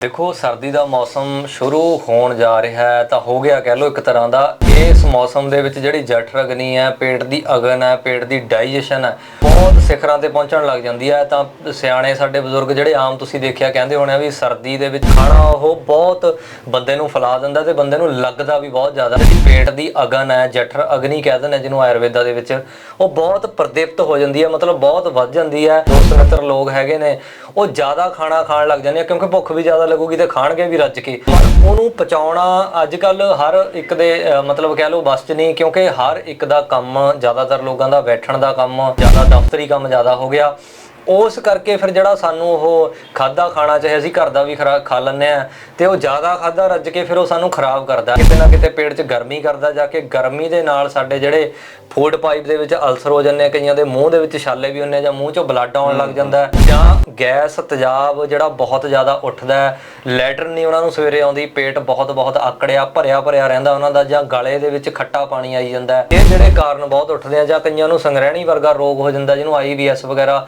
ਦੇਖੋ, ਸਰਦੀ ਦਾ ਮੌਸਮ ਸ਼ੁਰੂ ਹੋਣ ਜਾ ਰਿਹਾ ਹੈ, ਤਾਂ ਹੋ ਗਿਆ ਕਹਿ ਲਓ ਇੱਕ ਤਰ੍ਹਾਂ ਦਾ। ਇਸ ਮੌਸਮ ਦੇ ਵਿੱਚ ਜਿਹੜੀ ਜਠਰ ਅਗਨੀ ਹੈ, ਪੇਟ ਦੀ ਅਗਨ ਹੈ, ਪੇਟ ਦੀ ਡਾਈਜੈਸ਼ਨ ਹੈ ਬਹੁਤ ਸਿਖਰਾਂ ਤੇ ਪਹੁੰਚਣ ਲੱਗ ਜਾਂਦੀ ਹੈ ਤਾਂ ਸਿਆਣੇ ਸਾਡੇ ਬਜ਼ੁਰਗ ਜਿਹੜੇ ਆਮ ਤੁਸੀਂ ਦੇਖਿਆ ਕਹਿੰਦੇ ਹੋਣੇ ਆ ਵੀ ਸਰਦੀ ਦੇ ਵਿੱਚ ਖਾਣਾ ਉਹ ਬਹੁਤ ਬੰਦੇ ਨੂੰ ਫਲਾ ਦਿੰਦਾ ਤੇ ਬੰਦੇ ਨੂੰ ਲੱਗਦਾ ਵੀ ਬਹੁਤ ਜ਼ਿਆਦਾ। ਪੇਟ ਦੀ ਅਗਨ ਹੈ, ਜਠਰ ਅਗਨੀ ਕਹਿ ਦਿੰਦੇ ਆ ਜਿਹਨੂੰ ਆਯੁਰਵੇਦਾ ਦੇ ਵਿੱਚ, ਉਹ ਬਹੁਤ ਪ੍ਰਦਿਪਤ ਹੋ ਜਾਂਦੀ ਹੈ ਮਤਲਬ ਬਹੁਤ ਵੱਧ ਜਾਂਦੀ ਹੈ ਦੋਸਤ ਮਿੱਤਰ ਲੋਕ ਹੈਗੇ ਨੇ, ਉਹ ਜ਼ਿਆਦਾ ਖਾਣਾ ਖਾਣ ਲੱਗ ਜਾਂਦੇ ਆ ਕਿਉਂਕਿ ਭੁੱਖ ਵੀ ਜ਼ਿਆਦਾ ਲੱਗੂਗੀ ਤੇ ਖਾਣਗੇ ਵੀ ਰੱਜ ਕੇ। ਪਰ ਉਹਨੂੰ ਪਚਾਉਣਾ ਅੱਜ ਕੱਲ ਹਰ ਇੱਕ ਦੇ ਮਤਲਬ ਕਹਿ ਲਓ ਬਸ ਚ ਨਹੀਂ, ਕਿਉਂਕਿ ਹਰ ਇੱਕ ਦਾ ਕੰਮ ਜ਼ਿਆਦਾਤਰ ਲੋਕਾਂ ਦਾ ਬੈਠਣ ਦਾ ਕੰਮ, ਜ਼ਿਆਦਾ ਦਫ਼ਤਰੀ ਕੰਮ ਜ਼ਿਆਦਾ ਹੋ ਗਿਆ। ਉਸ ਕਰਕੇ ਫਿਰ ਜਿਹੜਾ ਸਾਨੂੰ ਉਹ ਖਾਦਾ ਖਾਣਾ ਚਾਹੇ ਅਸੀਂ ਘਰ ਦਾ ਵੀ ਖਰਾ ਖਾ ਲੈਂਦੇ ਆ ਤੇ ਉਹ ਜ਼ਿਆਦਾ ਖਾਦਾ ਰੱਜ ਕੇ ਫਿਰ ਉਹ ਸਾਨੂੰ ਖਰਾਬ ਕਰਦਾ ਕਿਤੇ ਨਾ ਕਿਤੇ ਪੇਟ 'ਚ ਗਰਮੀ ਕਰਦਾ ਜਾ ਕੇ ਗਰਮੀ ਦੇ ਨਾਲ ਸਾਡੇ ਜਿਹੜੇ ਫੂਡ ਪਾਈਪ ਦੇ ਵਿੱਚ ਅਲਸਰ ਹੋ ਜਾਂਦੇ ਆ ਕਈਆਂ ਦੇ ਮੂੰਹ ਦੇ ਵਿੱਚ ਛਾਲੇ ਵੀ ਹੁੰਦੇ ਆ ਜਾਂ ਮੂੰਹ 'ਚੋਂ ਬਲੱਡ ਆਉਣ ਲੱਗ ਜਾਂਦਾ ਜਾਂ ਗੈਸ ਤੇਜ਼ਾਬ ਜਿਹੜਾ ਬਹੁਤ ਜ਼ਿਆਦਾ ਉੱਠਦਾ ਲੈਟਰ ਨਹੀਂ ਉਹਨਾਂ ਨੂੰ ਸਵੇਰੇ ਆਉਂਦੀ ਪੇਟ ਬਹੁਤ ਬਹੁਤ ਆਕੜਿਆ ਭਰਿਆ ਭਰਿਆ ਰਹਿੰਦਾ ਉਹਨਾਂ ਦਾ ਜਾਂ ਗਲੇ ਦੇ ਵਿੱਚ ਖੱਟਾ ਪਾਣੀ ਆਈ ਜਾਂਦਾ। ਇਹ ਜਿਹੜੇ ਕਾਰਨ ਬਹੁਤ ਉੱਠਦੇ ਆ ਜਾਂ ਕਈਆਂ ਨੂੰ ਸੰਗ੍ਰਹਿਣੀ ਵਰਗਾ ਰੋਗ ਹੋ ਜਾਂਦਾ ਜਿਹਨੂੰ ਆਈਬੀਐਸ ਵਗੈਰਾ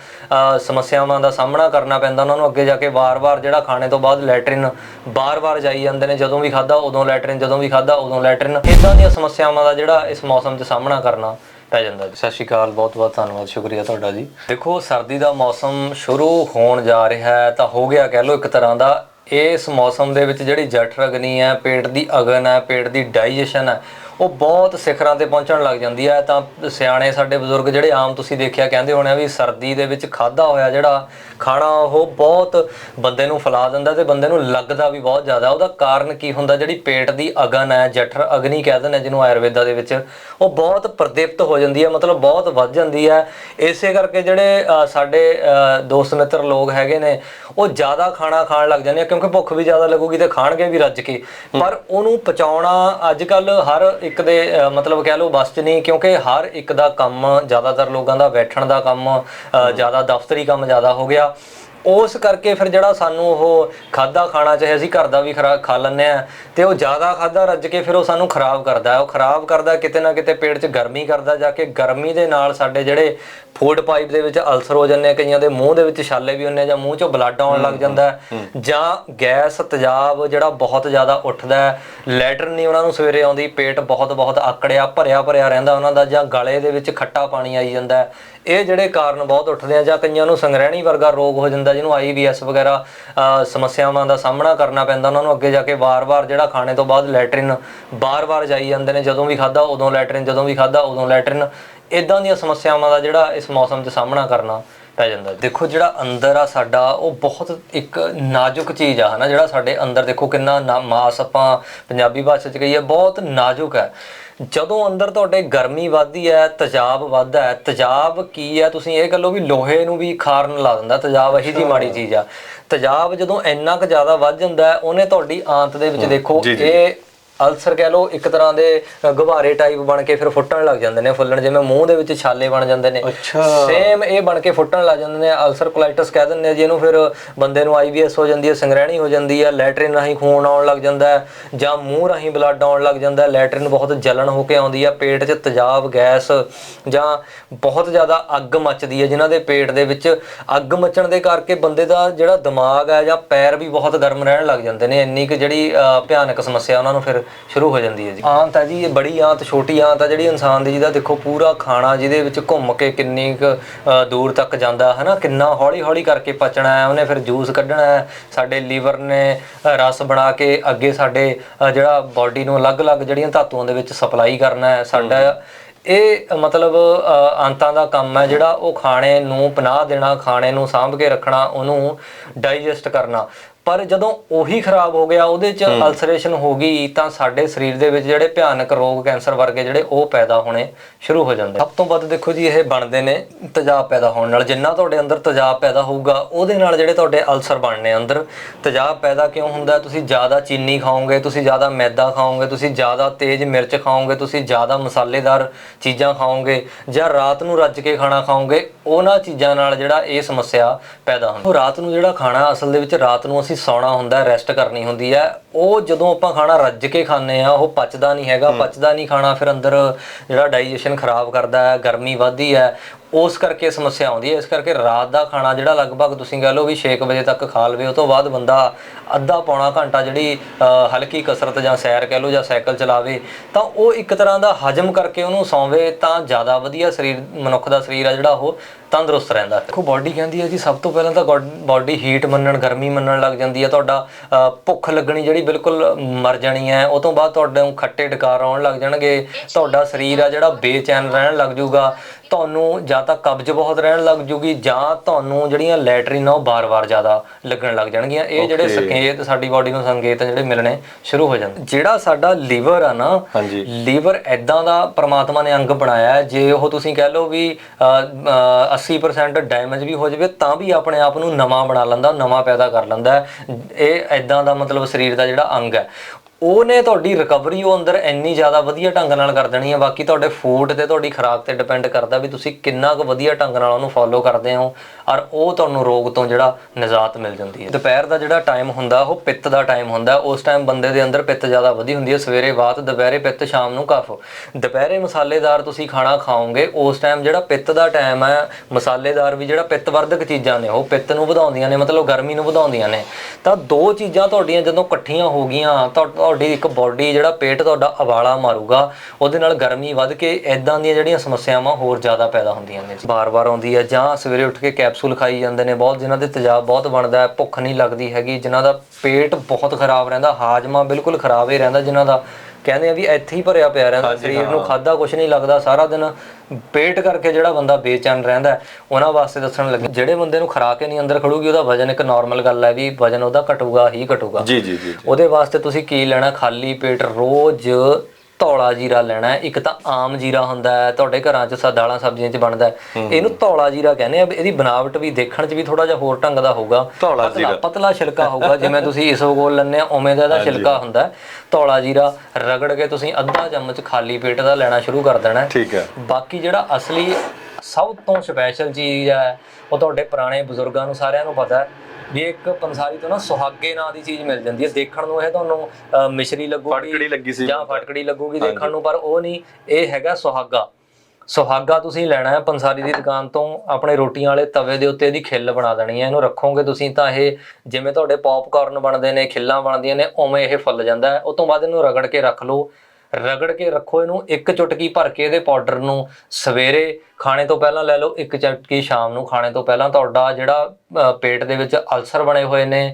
ਸਮੱਸਿਆਵਾਂ ਦਾ ਸਾਹਮਣਾ ਕਰਨਾ ਪੈਂਦਾ ਉਹਨਾਂ ਨੂੰ ਅੱਗੇ ਜਾ ਕੇ ਵਾਰ-ਵਾਰ ਜਿਹੜਾ ਖਾਣੇ ਤੋਂ ਬਾਅਦ ਲੈਟਰਿਨ ਬਾਰ-ਬਾਰ ਜਾਈ ਜਾਂਦੇ ਨੇ ਜਦੋਂ ਵੀ ਖਾਦਾ ਉਦੋਂ ਲੈਟਰਿਨ ਜਦੋਂ ਵੀ ਖਾਦਾ ਉਦੋਂ ਲੈਟਰਿਨ। ਇਦਾਂ ਦੀਆਂ ਸਮੱਸਿਆਵਾਂ ਦਾ ਜਿਹੜਾ ਇਸ ਮੌਸਮ 'ਚ ਸਾਹਮਣਾ ਕਰਨਾ ਪੈ ਜਾਂਦਾ ਜੀ। ਸਤਿ ਸ਼੍ਰੀ ਅਕਾਲ ਬਹੁਤ ਬਹੁਤ ਧੰਨਵਾਦ ਸ਼ੁਕਰੀਆ ਤੁਹਾਡਾ ਜੀ। ਦੇਖੋ ਸਰਦੀ ਦਾ ਮੌਸਮ ਸ਼ੁਰੂ ਹੋਣ ਜਾ ਰਿਹਾ ਹੈ ਤਾਂ ਹੋ ਗਿਆ ਕਹਿ ਲਓ ਇੱਕ ਤਰ੍ਹਾਂ ਦਾ। ਇਸ ਮੌਸਮ ਦੇ ਵਿੱਚ ਜਿਹੜੀ ਜਠਰ ਅਗਨੀ ਹੈ ਪੇਟ ਦੀ ਅਗਨ ਹੈ ਪੇਟ ਦੀ ਡਾਈਜੈਸ਼ਨ ਹੈ ਉਹ ਬਹੁਤ ਸਿਖਰਾਂ ਤੇ ਪਹੁੰਚਣ ਲੱਗ ਜਾਂਦੀ ਹੈ ਤਾਂ ਸਿਆਣੇ ਸਾਡੇ ਬਜ਼ੁਰਗ ਜਿਹੜੇ ਆਮ ਤੁਸੀਂ ਦੇਖਿਆ ਕਹਿੰਦੇ ਹੋਣੇ ਆ ਵੀ ਸਰਦੀ ਦੇ ਵਿੱਚ ਖਾਦਾ ਹੋਇਆ ਜਿਹੜਾ ਖਾਣਾ, ਉਹ ਬਹੁਤ ਬੰਦੇ ਨੂੰ ਫਲਾ ਦਿੰਦਾ ਤੇ ਬੰਦੇ ਨੂੰ ਲੱਗਦਾ ਵੀ ਬਹੁਤ ਜ਼ਿਆਦਾ। ਉਹਦਾ ਕਾਰਨ ਕੀ ਹੁੰਦਾ? ਜਿਹੜੀ ਪੇਟ ਦੀ ਅਗਨ ਹੈ, ਜਠਰ ਅਗਨੀ ਕਹਿ ਦਿੰਦੇ ਜਿਹਨੂੰ ਆਯੁਰਵੇਦਾ ਦੇ ਵਿੱਚ, ਉਹ ਬਹੁਤ ਪ੍ਰਦਿਪਤ ਹੋ ਜਾਂਦੀ ਹੈ ਮਤਲਬ ਬਹੁਤ ਵੱਧ ਜਾਂਦੀ ਹੈ ਇਸੇ ਕਰਕੇ ਜਿਹੜੇ ਸਾਡੇ ਦੋਸਤ ਮਿੱਤਰ ਲੋਕ ਹੈਗੇ ਨੇ, ਉਹ ਜ਼ਿਆਦਾ ਖਾਣਾ ਖਾਣ ਲੱਗ ਜਾਂਦੇ ਆ ਕਿਉਂਕਿ ਭੁੱਖ ਵੀ ਜ਼ਿਆਦਾ ਲੱਗੂਗੀ ਤੇ ਖਾਣਗੇ ਵੀ ਰੱਜ ਕੇ। ਪਰ ਉਹਨੂੰ ਪਚਾਉਣਾ ਅੱਜ ਕੱਲ ਹਰ ਇੱਕ ਦੇ ਮਤਲਬ ਕਹਿ ਲਓ ਬਸ ਚ ਨਹੀਂ ਕਿਉਂਕਿ ਹਰ ਇੱਕ ਦਾ ਕੰਮ ਜ਼ਿਆਦਾਤਰ ਲੋਕਾਂ ਦਾ ਬੈਠਣ ਦਾ ਕੰਮ ਜ਼ਿਆਦਾ ਦਫ਼ਤਰੀ ਕੰਮ ਜ਼ਿਆਦਾ ਹੋ ਗਿਆ। ਉਸ ਕਰਕੇ ਫਿਰ ਜਿਹੜਾ ਸਾਨੂੰ ਉਹ ਖਾਦਾ ਖਾਣਾ ਚਾਹੇ ਅਸੀਂ ਘਰ ਦਾ ਵੀ ਖਰਾ ਖਾ ਲੈਂਦੇ ਆ ਤੇ ਉਹ ਜ਼ਿਆਦਾ ਖਾਦਾ ਰੱਜ ਕੇ ਫਿਰ ਉਹ ਸਾਨੂੰ ਖਰਾਬ ਕਰਦਾ ਉਹ ਖਰਾਬ ਕਰਦਾ ਕਿਤੇ ਨਾ ਕਿਤੇ ਪੇਟ 'ਚ ਗਰਮੀ ਕਰਦਾ ਜਾ ਕੇ ਗਰਮੀ ਦੇ ਨਾਲ ਸਾਡੇ ਜਿਹੜੇ ਫੂਡ ਪਾਈਪ ਦੇ ਵਿੱਚ ਅਲਸਰ ਹੋ ਜਾਂਦੇ ਆ ਕਈਆਂ ਦੇ ਮੂੰਹ ਦੇ ਵਿੱਚ ਛਾਲੇ ਵੀ ਹੁੰਦੇ ਆ ਜਾਂ ਮੂੰਹ 'ਚੋਂ ਬਲੱਡ ਆਉਣ ਲੱਗ ਜਾਂਦਾ ਜਾਂ ਗੈਸ ਤੇਜ਼ਾਬ ਜਿਹੜਾ ਬਹੁਤ ਜ਼ਿਆਦਾ ਉੱਠਦਾ ਲੈਟਰ ਨਹੀਂ ਉਹਨਾਂ ਨੂੰ ਸਵੇਰੇ ਆਉਂਦੀ ਪੇਟ ਬਹੁਤ ਬਹੁਤ ਆਕੜਿਆ ਭਰਿਆ ਭਰਿਆ ਰਹਿੰਦਾ ਉਹਨਾਂ ਦਾ ਜਾਂ ਗਲੇ ਦੇ ਵਿੱਚ ਖੱਟਾ ਪਾਣੀ ਆਈ ਜਾਂਦਾ। ਇਹ ਜਿਹੜੇ ਕਾਰਨ ਬਹੁਤ ਉੱਠਦੇ ਆ ਜਾਂ ਕਈਆਂ ਨੂੰ ਸੰਗ੍ਰਹਿਣੀ ਵਰਗਾ ਰੋਗ ਹੋ ਜਾਂਦਾ, ਜਿਹਨੂੰ ਆਈਬੀਐਸ ਵਗੈਰਾ ਸਮੱਸਿਆਵਾਂ ਦਾ ਸਾਹਮਣਾ ਕਰਨਾ ਪੈਂਦਾ, ਉਹਨਾਂ ਨੂੰ ਅੱਗੇ ਜਾ ਕੇ ਵਾਰ-ਵਾਰ ਜਿਹੜਾ ਖਾਣੇ ਤੋਂ ਬਾਅਦ ਲੈਟਰਿਨ ਵਾਰ ਵਾਰ ਜਾਈ ਜਾਂਦੇ ਨੇ, ਜਦੋਂ ਵੀ ਖਾਦਾ ਉਦੋਂ ਲੈਟਰਿਨ, ਜਦੋਂ ਵੀ ਖਾਦਾ ਉਦੋਂ ਲੈਟਰਿਨ। ਇਦਾਂ ਦੀਆਂ ਸਮੱਸਿਆਵਾਂ ਦਾ ਜਿਹੜਾ ਇਸ ਮੌਸਮ 'ਚ ਸਾਹਮਣਾ ਕਰਨਾ। ਪੈ ਜਾਂਦਾ ਦੇਖੋ ਜਿਹੜਾ ਅੰਦਰ ਆ ਸਾਡਾ ਉਹ ਬਹੁਤ ਇੱਕ ਨਾਜ਼ੁਕ ਚੀਜ਼ ਆ ਹਨਾ? ਜਿਹੜਾ ਸਾਡੇ ਅੰਦਰ ਦੇਖੋ ਕਿੰਨਾ ਮਾਸ ਆਪਾਂ ਪੰਜਾਬੀ ਭਾਸ਼ਾ 'ਚ ਕਹੀਏ ਬਹੁਤ ਨਾਜ਼ੁਕ ਹੈ। ਜਦੋਂ ਅੰਦਰ ਤੁਹਾਡੇ ਗਰਮੀ ਵੱਧਦੀ ਹੈ ਤੇਜ਼ਾਬ ਵੱਧਦਾ ਹੈ ਤੇਜ਼ਾਬ ਕੀ ਹੈ? ਤੁਸੀਂ ਇਹ ਕਹੋ ਵੀ ਲੋਹੇ ਨੂੰ ਵੀ ਖਾਰਨ ਲਾ ਦਿੰਦਾ ਤੇਜ਼ਾਬ ਇਹੀ ਜੀ ਮਾੜੀ ਚੀਜ਼ ਆ। ਤੇਜ਼ਾਬ ਜਦੋਂ ਇੰਨਾ ਕੁ ਜ਼ਿਆਦਾ ਵੱਧ ਜਾਂਦਾ ਹੈ ਉਹਨੇ ਤੁਹਾਡੀ ਆਂਤ ਦੇ ਵਿੱਚ ਦੇਖੋ ਇਹ ਅਲਸਰ ਕਹਿ ਲਓ ਇੱਕ ਤਰ੍ਹਾਂ ਦੇ ਗੁਬਾਰੇ ਟਾਈਪ ਬਣ ਕੇ ਫਿਰ ਫੁੱਟਣ ਲੱਗ ਜਾਂਦੇ ਨੇ ਫੁੱਲਣ ਜਿਵੇਂ ਮੂੰਹ ਦੇ ਵਿੱਚ ਛਾਲੇ ਬਣ ਜਾਂਦੇ ਨੇ। ਸੇਮ ਇਹ ਬਣ ਕੇ ਫੁੱਟਣ ਲੱਗ ਜਾਂਦੇ ਨੇ ਅਲਸਰ ਕੋਲਾਈਟਸ ਕਹਿ ਦਿੰਦੇ ਆ ਜਿਹਨੂੰ ਫਿਰ ਬੰਦੇ ਨੂੰ ਆਈਬੀਐਸ ਹੋ ਜਾਂਦੀ ਹੈ ਸੰਗ੍ਰਹਿਣੀ ਹੋ ਜਾਂਦੀ ਹੈ ਲੈਟਰਿਨ ਰਾਹੀਂ ਖੂਨ ਆਉਣ ਲੱਗ ਜਾਂਦਾ ਹੈ ਜਾਂ ਮੂੰਹ ਰਾਹੀਂ ਬਲੱਡ ਆਉਣ ਲੱਗ ਜਾਂਦਾ ਹੈ ਲੈਟਰਿਨ ਬਹੁਤ ਜਲਣ ਹੋ ਕੇ ਆਉਂਦੀ ਹੈ ਪੇਟ 'ਚ ਤੇਜ਼ਾਬ ਗੈਸ ਜਾਂ ਬਹੁਤ ਜ਼ਿਆਦਾ ਅੱਗ ਮੱਚਦੀ ਹੈ ਜਿਨ੍ਹਾਂ ਦੇ ਪੇਟ ਦੇ ਵਿੱਚ ਅੱਗ ਮੱਚਣ ਦੇ ਕਰਕੇ ਬੰਦੇ ਦਾ ਜਿਹੜਾ ਦਿਮਾਗ ਹੈ ਜਾਂ ਪੈਰ ਵੀ ਬਹੁਤ ਗਰਮ ਰਹਿਣ ਲੱਗ ਜਾਂਦੇ ਨੇ ਇੰਨੀ ਕਿ ਜਿਹੜੀ ਭਿਆਨਕ ਸਮੱਸਿਆ ਉਹਨਾਂ ਨੂੰ ਫਿਰ ਸ਼ੁਰੂ ਹੋ ਜਾਂਦੀ ਹੈ ਜੀ। ਆਂਤ ਹੈ ਜੀ ਇਹ ਬੜੀ ਆਂਤ ਛੋਟੀ ਆਂਤ ਹੈ ਜਿਹੜੀ ਇਨਸਾਨ ਦੀ ਜਿਹਦਾ ਦੇਖੋ ਪੂਰਾ ਖਾਣਾ ਜਿਹਦੇ ਵਿੱਚ ਘੁੰਮ ਕੇ ਕਿੰਨੀ ਕੁ ਦੂਰ ਤੱਕ ਜਾਂਦਾ ਹੈ ਨਾ ਕਿੰਨਾ ਹੌਲੀ ਹੌਲੀ ਕਰਕੇ ਪਚਣਾ ਹੈ ਉਹਨੇ ਫਿਰ ਜੂਸ ਕੱਢਣਾ ਹੈ ਸਾਡੇ ਲੀਵਰ ਨੇ ਰਸ ਬਣਾ ਕੇ ਅੱਗੇ ਸਾਡੇ ਜਿਹੜਾ ਬਾਡੀ ਨੂੰ ਅਲੱਗ-ਅਲੱਗ ਜਿਹੜੀਆਂ ਧਾਤੂਆਂ ਦੇ ਵਿੱਚ ਸਪਲਾਈ ਕਰਨਾ ਹੈ ਸਾਡਾ ਇਹ ਮਤਲਬ ਅੰਤਾਂ ਦਾ ਕੰਮ ਹੈ ਜਿਹੜਾ ਉਹ ਖਾਣੇ ਨੂੰ ਪਨਾਹ ਦੇਣਾ ਖਾਣੇ ਨੂੰ ਸਾਂਭ ਕੇ ਰੱਖਣਾ ਉਹਨੂੰ ਡਾਈਜੈਸਟ ਕਰਨਾ। ਪਰ ਜਦੋਂ ਉਹੀ ਖਰਾਬ ਹੋ ਗਿਆ ਉਹਦੇ ਚ ਅਲਸਰੇਸ਼ਨ ਹੋ ਗਈ ਤਾਂ ਸਾਡੇ ਸਰੀਰ ਦੇ ਵਿੱਚ ਜਿਹੜੇ ਭਿਆਨਕ ਰੋਗ ਕੈਂਸਰ ਵਰਗੇ ਜਿਹੜੇ ਉਹ ਪੈਦਾ ਹੋਣੇ ਸ਼ੁਰੂ ਹੋ ਜਾਂਦੇ ਸਭ ਤੋਂ ਵੱਧ ਦੇਖੋ ਜੀ ਇਹ ਬਣਦੇ ਨੇ ਤੇਜ਼ਾਬ ਪੈਦਾ ਹੋਣ ਨਾਲ। ਜਿੰਨਾ ਤੁਹਾਡੇ ਅੰਦਰ ਤੇਜ਼ਾਬ ਪੈਦਾ ਹੋਊਗਾ ਉਹਦੇ ਨਾਲ ਜਿਹੜੇ ਤੁਹਾਡੇ ਅਲਸਰ ਬਣਨੇ ਅੰਦਰ। ਤੇਜ਼ਾਬ ਪੈਦਾ ਕਿਉਂ ਹੁੰਦਾ? ਤੁਸੀਂ ਜ਼ਿਆਦਾ ਚੀਨੀ ਖਾਓਗੇ ਤੁਸੀਂ ਜ਼ਿਆਦਾ ਮੈਦਾ ਖਾਓਗੇ ਤੁਸੀਂ ਜ਼ਿਆਦਾ ਤੇਜ਼ ਮਿਰਚ ਖਾਓਗੇ ਤੁਸੀਂ ਜ਼ਿਆਦਾ ਮਸਾਲੇਦਾਰ ਚੀਜ਼ਾਂ ਖਾਓਗੇ ਜਾਂ ਰਾਤ ਨੂੰ ਰੱਜ ਕੇ ਖਾਣਾ ਖਾਓਗੇ ਉਹਨਾਂ ਚੀਜ਼ਾਂ ਨਾਲ ਜਿਹੜਾ ਇਹ ਸਮੱਸਿਆ ਪੈਦਾ ਹੁੰਦੀ ਉਹ ਰਾਤ ਨੂੰ ਜਿਹੜਾ ਖਾਣਾ ਅਸਲ ਦੇ ਵਿੱਚ ਰਾਤ ਨੂੰ ਅਸੀਂ ਸੌਣਾ ਹੁੰਦਾ ਰੈਸਟ ਕਰਨੀ ਹੁੰਦੀ ਹੈ ਉਹ ਜਦੋਂ ਆਪਾਂ ਖਾਣਾ ਰੱਜ ਕੇ ਖਾਂਦੇ ਆ ਉਹ ਪਚਦਾ ਨਹੀਂ ਹੈਗਾ ਪਚਦਾ ਨਹੀਂ ਖਾਣਾ ਫਿਰ ਅੰਦਰ ਜਿਹੜਾ ਡਾਈਜੈਸ਼ਨ ਖਰਾਬ ਕਰਦਾ ਹੈ ਗਰਮੀ ਵੱਧਦੀ ਹੈ ਉਸ ਕਰਕੇ ਸਮੱਸਿਆ ਆਉਂਦੀ ਹੈ ਇਸ ਕਰਕੇ ਰਾਤ ਦਾ ਖਾਣਾ ਜਿਹੜਾ ਲਗਭਗ ਤੁਸੀਂ ਕਹਿ ਲਓ ਵੀ 6 ਵਜੇ ਤੱਕ ਖਾ ਲਵੇ ਉਹ ਤੋਂ ਬਾਅਦ ਬੰਦਾ ਅੱਧਾ ਪੌਣਾ ਘੰਟਾ ਜਿਹੜੀ ਹਲਕੀ ਕਸਰਤ ਜਾਂ ਸੈਰ ਕਹਿ ਲਓ ਜਾਂ ਸਾਈਕਲ ਚਲਾਵੇ ਤਾਂ ਉਹ ਇੱਕ ਤਰ੍ਹਾਂ ਦਾ ਹਜਮ ਕਰਕੇ ਉਹਨੂੰ ਸੌਵੇ ਤਾਂ ਜ਼ਿਆਦਾ ਵਧੀਆ ਸਰੀਰ ਮਨੁੱਖ ਦਾ ਸਰੀਰ ਆ ਜਿਹੜਾ ਉਹ ਤੰਦਰੁਸਤ ਰਹਿੰਦਾ ਹੈ ਦੇਖੋ ਬਾਡੀ ਕਹਿੰਦੀ ਹੈ ਜੀ ਸਭ ਤੋਂ ਪਹਿਲਾਂ ਤਾਂ ਬਾਡੀ ਹੀਟ ਮੰਨਣ ਗਰਮੀ ਮੰਨਣ ਲੱਗ ਜਾਂਦੀ ਹੈ ਤੁਹਾਡਾ ਭੁੱਖ ਲੱਗਣੀ ਜਿਹੜੀ ਬਿਲਕੁਲ ਮਰ ਜਾਣੀ ਹੈ ਉਹ ਤੋਂ ਬਾਅਦ ਤੁਹਾਡੇ ਨੂੰ ਖੱਟੇ ਡਕਾਰ ਆਉਣ ਲੱਗ ਜਾਣਗੇ ਤੁਹਾਡਾ ਸਰੀਰ ਆ ਜਿਹੜਾ ਬੇਚੈਨ ਰਹਿਣ ਲੱਗ ਜਾਊਗਾ ਤੁਹਾਨੂੰ ਜਾਂ ਤਾਂ ਕਬਜ਼ ਬਹੁਤ ਰਹਿਣ ਲੱਗ ਜੂਗੀ ਜਾਂ ਤੁਹਾਨੂੰ ਜਿਹੜੀਆਂ ਲੈਟਰਿਨ ਆ ਉਹ ਬਾਰ-ਬਾਰ ਜ਼ਿਆਦਾ ਲੱਗਣ ਲੱਗ ਜਾਣਗੀਆਂ। ਇਹ ਜਿਹੜੇ ਸੰਕੇਤ ਸਾਡੀ ਬਾਡੀ ਨੂੰ ਸੰਕੇਤ ਜਿਹੜੇ ਮਿਲਣੇ ਸ਼ੁਰੂ ਹੋ ਜਾਂਦੇ ਜਿਹੜਾ ਸਾਡਾ ਲੀਵਰ ਆ ਨਾ ਲੀਵਰ ਐਦਾਂ ਦਾ ਪ੍ਰਮਾਤਮਾ ਨੇ ਅੰਗ ਬਣਾਇਆ ਜੇ ਉਹ ਤੁਸੀਂ ਕਹਿ ਲਓ ਵੀ ਅ, ਅ, 80% ਡੈਮੇਜ ਵੀ ਹੋ ਜਾਵੇ ਤਾਂ ਵੀ ਆਪਣੇ ਆਪ ਨੂੰ ਨਵਾਂ ਬਣਾ ਲੈਂਦਾ ਨਵਾਂ ਪੈਦਾ ਕਰ ਲੈਂਦਾ। ਇਹ ਐਦਾਂ ਦਾ ਮਤਲਬ ਸਰੀਰ ਦਾ ਜਿਹੜਾ ਅੰਗ ਹੈ। ਉਹਨੇ ਤੁਹਾਡੀ ਰਿਕਵਰੀ ਉਹ ਅੰਦਰ ਇੰਨੀ ਜ਼ਿਆਦਾ ਵਧੀਆ ਢੰਗ ਨਾਲ ਕਰ ਦੇਣੀ ਹੈ ਬਾਕੀ ਤੁਹਾਡੇ ਫੂਡ ਤੇ ਤੁਹਾਡੀ ਖੁਰਾਕ ਤੇ ਡਿਪੈਂਡ ਕਰਦਾ ਵੀ ਤੁਸੀਂ ਕਿੰਨਾ ਕੁ ਵਧੀਆ ਢੰਗ ਨਾਲ ਉਹਨੂੰ ਫੋਲੋ ਕਰਦੇ ਹੋ, ਔਰ ਉਹ ਤੁਹਾਨੂੰ ਰੋਗ ਤੋਂ ਜਿਹੜਾ ਨਿਜਾਤ ਮਿਲ ਜਾਂਦੀ ਹੈ। ਦੁਪਹਿਰ ਦਾ ਜਿਹੜਾ ਟਾਈਮ ਹੁੰਦਾ, ਉਹ ਪਿੱਤ ਦਾ ਟਾਈਮ ਹੁੰਦਾ, ਉਸ ਟਾਈਮ ਬੰਦੇ ਦੇ ਅੰਦਰ ਪਿੱਤ ਜ਼ਿਆਦਾ ਵਧੀ ਹੁੰਦੀ ਹੈ, ਸਵੇਰੇ ਵਾਤ ਦੁਪਹਿਰੇ ਪਿੱਤ, ਸ਼ਾਮ ਨੂੰ ਕਫ। ਦੁਪਹਿਰੇ ਮਸਾਲੇਦਾਰ ਤੁਸੀਂ ਖਾਣਾ ਖਾਓਗੇ, ਉਸ ਟਾਈਮ ਜਿਹੜਾ ਪਿੱਤ ਦਾ ਟਾਈਮ ਹੈ, ਮਸਾਲੇਦਾਰ ਵੀ ਜਿਹੜਾ ਪਿੱਤ ਵਰਧਕ ਚੀਜ਼ਾਂ ਨੇ, ਉਹ ਪਿੱਤ ਨੂੰ ਵਧਾਉਂਦੀਆਂ ਨੇ, ਮਤਲਬ ਗਰਮੀ ਨੂੰ ਵਧਾਉਂਦੀਆਂ ਨੇ। ਤਾਂ ਦੋ ਚੀਜ਼ਾਂ ਤੁਹਾਡੀਆਂ ਜਦੋਂ ਇਕੱਠੀਆਂ ਹੋ ਗਈਆਂ, ਤਾਂ ਤੁਹਾਡੀ ਇੱਕ ਬਾਡੀ ਜਿਹੜਾ ਪੇਟ ਤੁਹਾਡਾ ਉਬਾਲਾ ਮਾਰੂਗਾ, ਉਹਦੇ ਨਾਲ ਗਰਮੀ ਵੱਧ ਕੇ ਐਦਾਂ ਦੀਆਂ ਜਿਹੜੀਆਂ ਸਮੱਸਿਆਵਾਂ ਹੋਰ ਜ਼ਿਆਦਾ ਪੈਦਾ ਹੁੰਦੀਆਂ ਨੇ ਬਾਰ-ਬਾਰ ਆਉਂਦੀ ਹੈ ਜਾਂ ਸਵੇਰੇ ਉੱਠ ਕੇ ਕੈਪਸੂਲ ਖਾਈ ਜਾਂਦੇ ਨੇ, ਬਹੁਤ ਜਿਨ੍ਹਾਂ ਦੇ ਤੇਜ਼ਾਬ ਬਹੁਤ ਬਣਦਾ ਹੈ, ਭੁੱਖ ਨਹੀਂ ਲੱਗਦੀ ਹੈਗੀ, ਜਿਨ੍ਹਾਂ ਦਾ ਪੇਟ ਬਹੁਤ ਖਰਾਬ ਰਹਿੰਦਾ, ਹਾਜਮਾ ਬਿਲਕੁਲ ਖਰਾਬ ਹੀ ਰਹਿੰਦਾ, ਜਿਨ੍ਹਾਂ ਦਾ ਕਹਿੰਦੇ ਆ ਵੀ ਇੱਥੇ ਹੀ ਭਰਿਆ ਪਿਆ ਰਹਿੰਦਾ ਸਰੀਰ ਨੂੰ ਖਾਦਾ ਕੁਝ ਨਹੀਂ ਲੱਗਦਾ ਸਾਰਾ ਦਿਨ ਪੇਟ ਕਰਕੇ ਜਿਹੜਾ ਬੰਦਾ ਬੇਚੈਨ ਰਹਿੰਦਾ ਉਹਨਾਂ ਵਾਸਤੇ ਦੱਸਣ ਲੱਗੇ। ਜਿਹੜੇ ਬੰਦੇ ਨੂੰ ਖੁਰਾਕ ਹੀ ਨਹੀਂ ਅੰਦਰ ਖੜੂਗੀ ਉਹਦਾ ਵਜਨ ਇੱਕ ਨਾਰਮਲ ਗੱਲ ਹੈ ਵੀ ਵਜਨ ਉਹਦਾ ਘਟੂਗਾ ਹੀ ਘਟੂਗਾ। ਜੀ ਜੀ ਜੀ। ਉਹਦੇ ਵਾਸਤੇ ਤੁਸੀਂ ਕੀ ਲੈਣਾ? ਖਾਲੀ ਪੇਟ ਰੋਜ਼ ਧੌਲਾ ਜੀਰਾ ਲੈਣਾ। ਇੱਕ ਤਾਂ ਆਮ ਜੀਰਾ ਹੁੰਦਾ ਹੈ ਤੁਹਾਡੇ ਘਰਾਂ 'ਚ ਦਾਲਾਂ ਸਬਜ਼ੀਆਂ 'ਚ ਬਣਦਾ ਹੈ। ਇਹਨੂੰ ਧੌਲਾ ਜੀਰਾ ਕਹਿੰਦੇ ਆ ਇਹਦੀ ਬਣਾਵਟ ਵੀ ਦੇਖਣ 'ਚ ਵੀ ਥੋੜਾ ਜਿਹਾ ਹੋਰ ਢੰਗ ਦਾ ਹੋਊਗਾ ਪਤਲਾ- ਪਤਲਾ ਛਿਲਕਾ ਹੋਊਗਾ ਜਿਵੇਂ ਤੁਸੀਂ ਇਸਬਗੋਲ ਲੈਂਦੇ ਆ ਉਵੇਂ ਦਾ ਇਹਦਾ ਛਿਲਕਾ ਹੁੰਦਾ। ਧੌਲਾ ਜੀਰਾ ਰਗੜ ਕੇ ਤੁਸੀਂ ਅੱਧਾ ਚਮਚ ਖਾਲੀ ਪੇਟ ਦਾ ਲੈਣਾ ਸ਼ੁਰੂ ਕਰ ਦੇਣਾ। ਠੀਕ ਹੈ ਬਾਕੀ ਜਿਹੜਾ ਅਸਲੀ ਸਭ ਤੋਂ ਸਪੈਸ਼ਲ ਚੀਜ਼ ਹੈ ਉਹ ਤੁਹਾਡੇ ਪੁਰਾਣੇ ਬਜ਼ੁਰਗਾਂ ਨੂੰ ਸਾਰਿਆਂ ਨੂੰ ਪਤਾ ਹੈ ਵੀ ਇੱਕ ਪੰਸਾਰੀ ਤੋਂ ਨਾ ਸੁਹਾਗੇ ਨਾਂ ਦੀ ਚੀਜ਼ ਮਿਲ ਜਾਂਦੀ ਹੈ। ਦੇਖਣ ਨੂੰ ਇਹ ਤੁਹਾਨੂੰ ਮਿਸ਼ਰੀ ਲੱਗੂਗੀ ਫਟਕੜੀ ਲੱਗੀ ਸੀ। ਜਾਂ ਫਟਕੜੀ ਲੱਗੂਗੀ ਦੇਖਣ ਨੂੰ ਪਰ ਉਹ ਨਹੀਂ ਇਹ ਹੈਗਾ ਸੁਹਾਗਾ। ਸੁਹਾਗਾ ਤੁਸੀਂ ਲੈਣਾ ਹੈ ਪੰਸਾਰੀ ਦੀ ਦੁਕਾਨ ਤੋਂ ਆਪਣੇ ਰੋਟੀਆਂ ਵਾਲੇ ਤਵੇ ਦੇ ਉੱਤੇ ਇਹਦੀ ਖਿੱਲ ਬਣਾ ਦੇਣੀ ਹੈ। ਇਹਨੂੰ ਰੱਖੋਗੇ ਤੁਸੀਂ ਤਾਂ ਇਹ ਜਿਵੇਂ ਤੁਹਾਡੇ ਪੌਪਕਾਰਨ ਬਣਦੇ ਨੇ ਖਿੱਲਾਂ ਬਣਦੀਆਂ ਨੇ ਉਵੇਂ ਇਹ ਫੁੱਲ ਜਾਂਦਾ ਹੈ। ਉਸ ਤੋਂ ਬਾਅਦ ਇਹਨੂੰ ਰਗੜ ਕੇ ਰੱਖ ਲਓ। ਰਗੜ ਕੇ ਰੱਖੋ ਇਹਨੂੰ ਇੱਕ ਚੁਟਕੀ ਭਰ ਕੇ ਇਹਦੇ ਪਾਊਡਰ ਨੂੰ ਸਵੇਰੇ ਖਾਣੇ ਤੋਂ ਪਹਿਲਾਂ ਲੈ ਲਓ ਇੱਕ ਚੁਟਕੀ ਸ਼ਾਮ ਨੂੰ ਖਾਣੇ ਤੋਂ ਪਹਿਲਾਂ। ਤੁਹਾਡਾ ਜਿਹੜਾ ਪੇਟ ਦੇ ਵਿੱਚ ਅਲਸਰ ਬਣੇ ਹੋਏ ਨੇ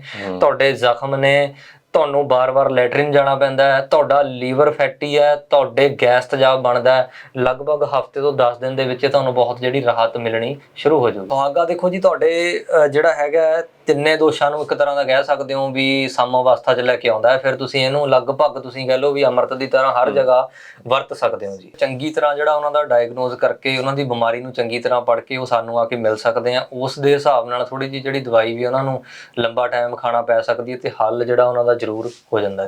ਤੁਹਾਡੇ ਜ਼ਖਮ ਨੇ ਤੁਹਾਨੂੰ ਬਾਰ-ਬਾਰ ਲੈਟਰਿਨ ਜਾਣਾ ਪੈਂਦਾ ਹੈ ਤੁਹਾਡਾ ਲੀਵਰ ਫੈਟੀ ਹੈ ਤੁਹਾਡੇ ਗੈਸ ਤੇਜ਼ਾਬ ਬਣਦਾ ਹੈ ਲਗਭਗ ਹਫ਼ਤੇ ਤੋਂ 10 ਦਿਨ ਦੇ ਵਿੱਚ ਤੁਹਾਨੂੰ ਬਹੁਤ ਜਿਹੜੀ ਰਾਹਤ ਮਿਲਣੀ ਸ਼ੁਰੂ ਹੋ ਜਾਊਗੀ। ਸੁਹਾਗਾ ਦੇਖੋ ਜੀ ਤੁਹਾਡੇ ਜਿਹੜਾ ਹੈਗਾ ਤਿੰਨੇ ਦੋਸ਼ਾਂ ਨੂੰ ਇੱਕ ਤਰ੍ਹਾਂ ਦਾ ਕਹਿ ਸਕਦੇ ਹੋ ਵੀ ਸਮ ਅਵਸਥਾ 'ਚ ਲੈ ਕੇ ਆਉਂਦਾ ਹੈ। ਫਿਰ ਤੁਸੀਂ ਇਹਨੂੰ ਲਗਭਗ ਤੁਸੀਂ ਕਹਿ ਲਓ ਵੀ ਅੰਮ੍ਰਿਤ ਦੀ ਤਰ੍ਹਾਂ ਹਰ ਜਗ੍ਹਾ ਵਰਤ ਸਕਦੇ ਹੋ ਜੀ। ਚੰਗੀ ਤਰ੍ਹਾਂ ਜਿਹੜਾ ਉਹਨਾਂ ਦਾ ਡਾਇਗਨੋਜ਼ ਕਰਕੇ ਉਹਨਾਂ ਦੀ ਬਿਮਾਰੀ ਨੂੰ ਚੰਗੀ ਤਰ੍ਹਾਂ ਪੜ੍ਹ ਕੇ ਉਹ ਸਾਨੂੰ ਆ ਕੇ ਮਿਲ ਸਕਦੇ ਆ। ਉਸ ਦੇ ਹਿਸਾਬ ਨਾਲ ਥੋੜੀ ਜਿਹੀ ਜਿਹੜੀ ਦਵਾਈ ਵੀ ਉਹਨਾਂ ਨੂੰ ਲੰਬਾ ਟਾਈਮ ਖਾਣਾ ਪੈ ਸਕਦੀ ਹੈ ਤੇ ਹੱਲ ਜਿਹੜਾ ਉਹਨਾਂ ਦਾ ਜ਼ਰੂਰ ਹੋ ਜਾਂਦਾ ਹੈ।